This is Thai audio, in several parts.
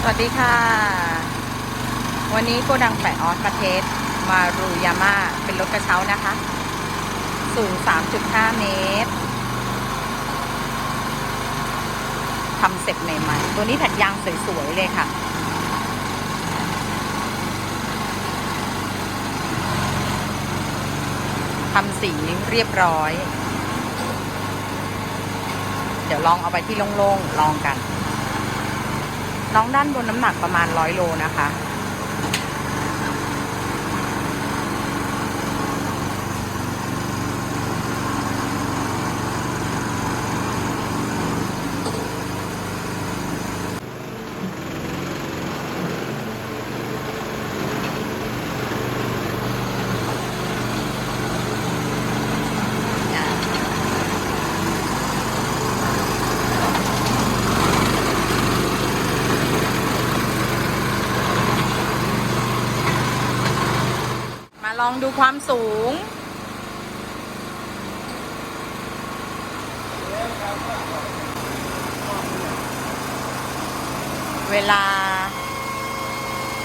สวัสดีค่ะ วันนี้โกดังแปะออสประเทศมารูยาม่าเป็นรถกระเช้านะคะ สูง 3.5 เมตรทำเสร็จใหม่ๆ ตัวนี้แผ่นยางสวยๆเลยค่ะทำสีเรียบร้อย เดี๋ยวลองเอาไปที่โล่งๆ ลองกัน น้องด้านบนน้ำหนักประมาณร้อยโลนะคะ ลองดูความสูง เวลา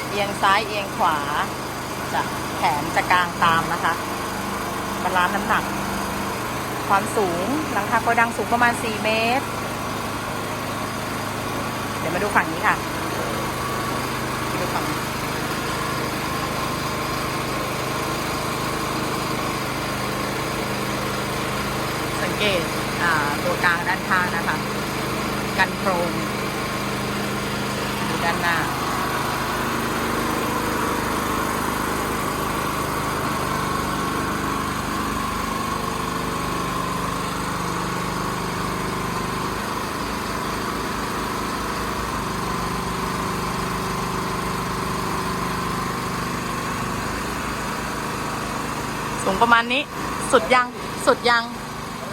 เอียงซ้ายเอียงขวา จะแขนจะกลางตามนะคะบาลานซ์น้ำหนัก ความสูงหลังคาโกดังสูงประมาณ 4 เมตร เดี๋ยวมาดูฝั่งนี้ค่ะมาดูฝั่งนี้ สังเกตอ่า ตัวกลางด้านข้างนะคะ กันโครงอยู่ด้านหน้าสูงประมาณนี้ สุดยัง สุดยัง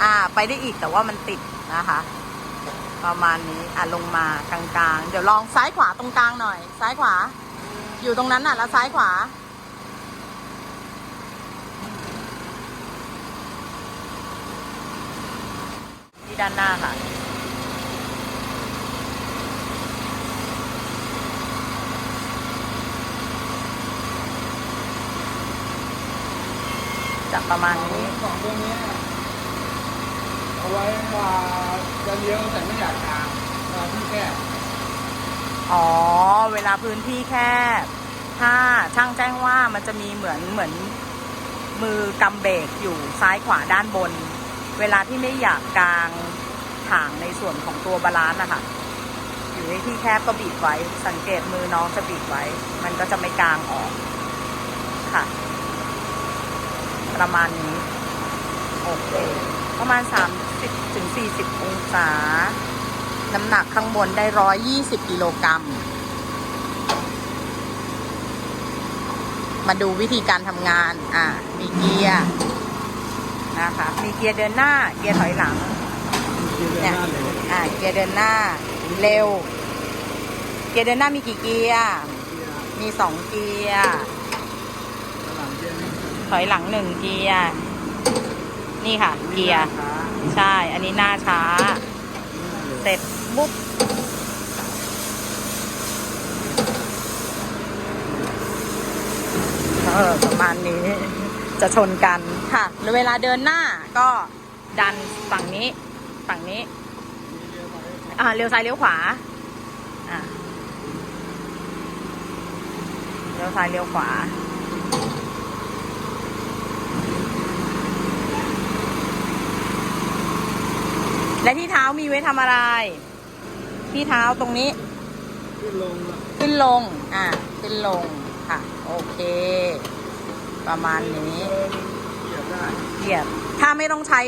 อ่า ไปได้อีกแต่ว่ามันติดนะคะ ประมาณนี้อะลงมากลางๆ เดี๋ยวลองซ้ายขวาตรงกลางหน่อย ซ้ายขวา อยู่ตรงนั้นน่ะ แล้วซ้ายขวา ที่ด้านหน้าค่ะจะประมาณนี้สองตัว เอาไว้ว่าจะเลี้ยวแต่ไม่อยากทางมาที่แคบอ๋อ เวลาพื้นที่แคบ ถ้าช่างแจ้งว่ามันจะมีเหมือนเหมือนมือกำเบรกอยู่ซ้ายขวาด้านบน เวลาที่ไม่อยากกลางถางในส่วนของตัวบาลานซ์นะคะอยู่ในที่แคบก็บีบไว้ สังเกตมือน้องจะบีบไว้ มันก็จะไม่กลางออกค่ะ ประมาณนี้โอเค ประมาณ 30ถึง40 องศา น้ำหนักข้างบนได้ 120 กิโลกรัม มาดูวิธีการทำงาน อ่า มีเกียร์นะคะ มีเกียร์เดินหน้า เกียร์ถอยหลัง เนี่ย อ่า เกียร์เดินหน้า เร็ว เกียร์เดินหน้ามีกี่เกียร์ มีสองเกียร์ ถอยหลังหนึ่งเกียร์ นี่ค่ะ เกียร์ใช่ อันนี้หน้าช้า เสร็จปุ๊บเออประมาณนี้จะชนกันค่ะแล้วเวลาเดินหน้าก็ดันฝั่งนี้ ฝั่งนี้ อ่าเลี้ยวซ้ายเลี้ยวขวา อ่าเลี้ยวซ้ายเลี้ยวขวา และที่เท้ามีไว้ทำอะไร ที่เท้าตรงนี้ ขึ้นลงอะขึ้นลง อ่าขึ้นลง ค่ะ โอเค ประมาณนี้เดินเหยียบได้เหยียบ ถ้าไม่ต้องใช้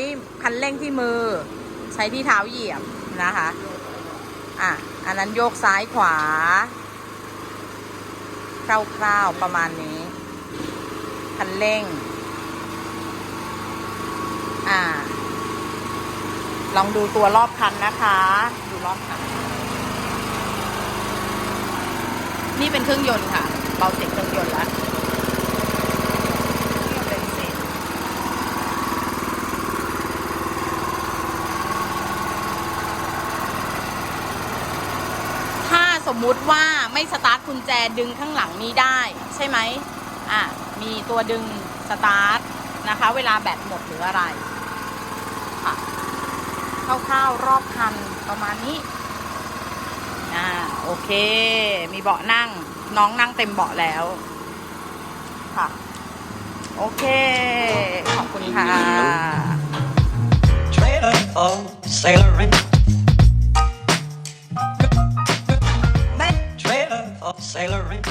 คันเร่งที่มือ ใช้ที่เท้าเหยียบนะคะ อะ อันนั้นโยกซ้ายขวา คร่าวๆ ประมาณนี้ คันเร่ง อ่า ลองดูตัวรอบคันนะคะ ดูรอบคัน นี่เป็นเครื่องยนต์ค่ะเราติดเครื่องยนต์แล้วเครื่องเบนซินสมมุติว่าไม่สตาร์ทกุญแจดึงข้างหลังนี้ได้ใช่ไหมอะมีตัวดึงสตาร์ทนะคะ เวลาแบตหมดหรืออะไร คร่าวๆรอบคันประมาณนี้ อ่าโอเค มีเบาะนั่ง น้องนั่งเต็มเบาะแล้ว ค่ะ โอเค ขอบคุณค่ะ trailer for sailoring. Trailer for sailoring.